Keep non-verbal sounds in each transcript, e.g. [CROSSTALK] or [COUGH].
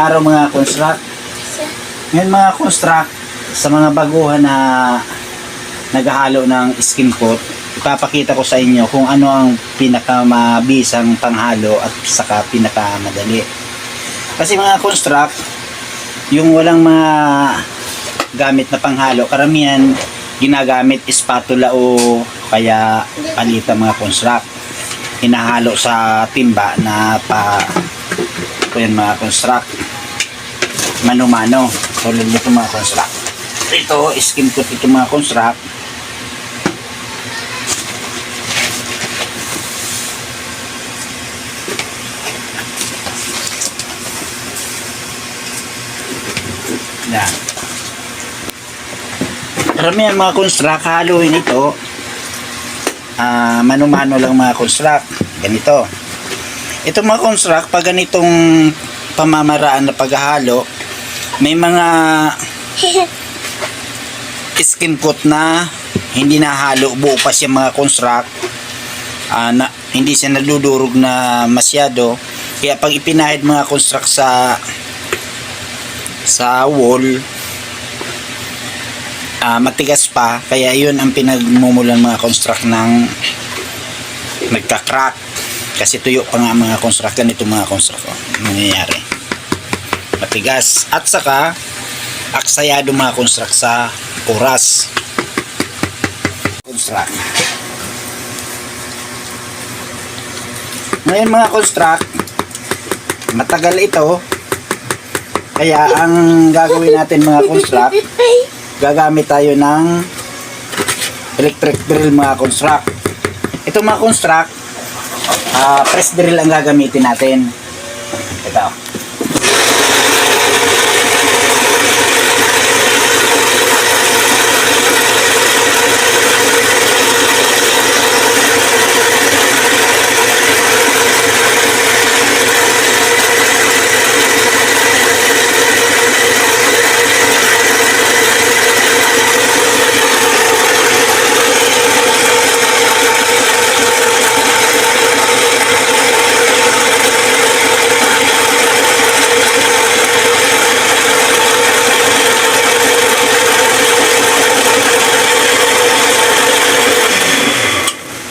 araw mga construct. Ngayon mga construct, sa mga baguhan na naghahalo ng skin coat, ipapakita ko sa inyo kung ano ang pinakamabisang panghalo at saka pinakamadali. Kasi mga construct, yung walang mga gamit na panghalo, karamihan ginagamit spatula o kaya palita mga construct. Hinahalo sa timba na pa yung mga construct mano-mano tulad nito mga construct. Ito skin coat ito mga construct. Yan. Karamihan mga construct haluin ito. Ah mano-mano lang mga construct. Ganito. Ito mga construct pag ganitong pamamaraan na paghahalo may mga [LAUGHS] skin coat na hindi nahalo buo pa siya mga construct. Ah, na, hindi siya nadudurog na masyado. Kaya pag ipinahid mga construct sa sa wall ah, matigas pa. Kaya yun ang pinagmumulan mga construct ng nagka-crack. Kasi tuyo pa nga mga construct. Ganito mga construct oh, nangyayari matigas. At saka aksayado mga construct sa oras. Construct. Ngayon mga construct matagal ito. Kaya ang gagawin natin mga construct gagamit tayo ng electric drill mga construct. Ito mga construct ah, press drill ang gagamitin natin. Ito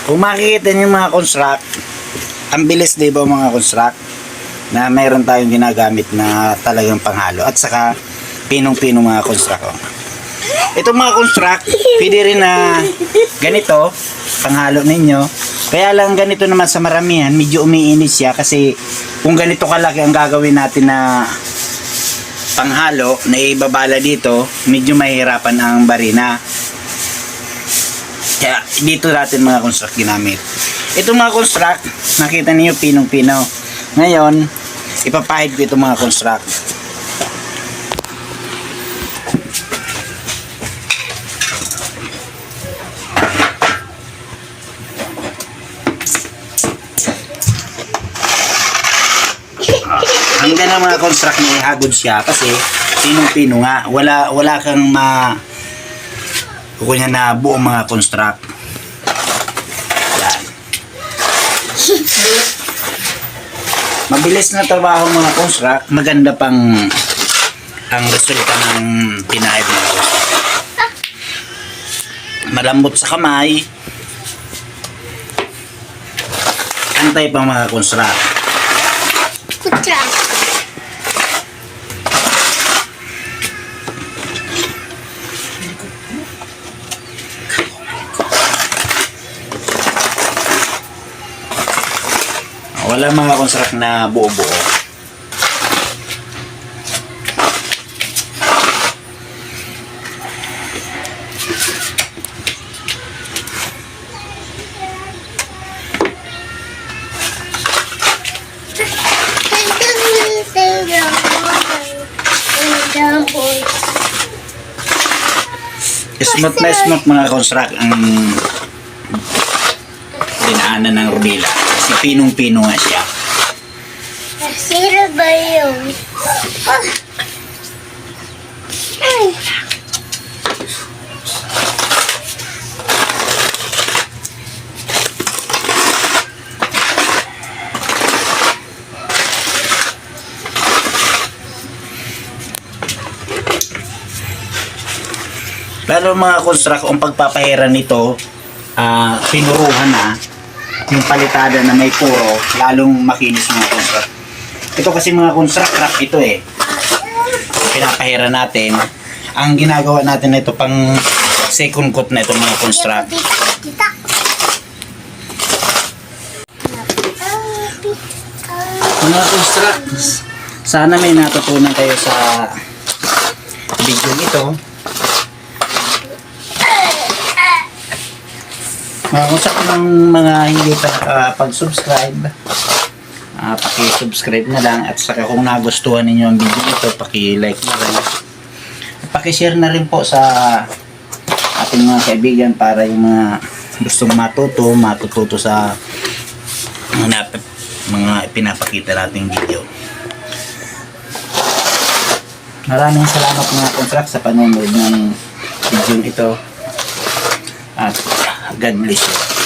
Kung makikita niyo mga construct, ang bilis di ba mga construct na mayroon tayong ginagamit na talagang panghalo at saka pinong-pinong mga construct. oh. Ito mga construct, pwede rin na ganito, panghalo ninyo. Kaya lang ganito naman sa maramihan, medyo umiinis siya kasi kung ganito kalaki ang gagawin natin na panghalo na ibabala dito, medyo mahirapan ang barina. Kaya dito natin mga construct ginamit. Ito mga construct, nakita niyo pinong-pino. Ngayon, ipapahid ko ito mga construct. Hanggang na mga construct na ihagod siya kasi pinong-pino nga. Wala, wala kang ma kukunya na buong mga construct. Yan. Mabilis na trabaho mga construct, maganda pang ang resulta ng pinahid construct. Malambot sa kamay. Antay pang mga construct. Wala mga construct na buo-buo. Smooth na smooth mga construct ang dinaanan ng Rubila kasi pinong-pino nga siya. Sino ba yun? Oh. Ay. Mga construct, ang pagpapahira nito, uh, pinuruhan na, yung palitada na may puro, lalong makinis mga construct. Ito kasi mga construct wrap ito eh. Pinapahira natin. Ang ginagawa natin na ito pang second coat na ito mga construct. Mga construct, sana may natutunan kayo sa video ito. Mga construct ng mga hindi pa nakapag-subscribe, ah paki-subscribe na lang at saka kung nagustuhan ninyo ang video ito, paki-like na rin. Paki-share na rin po sa ating mga kaibigan para yung mga gustong matuto, matututo sa mga, mga pinapakita nating video. Maraming salamat mga contract sa panonood ng video ito. At God bless you.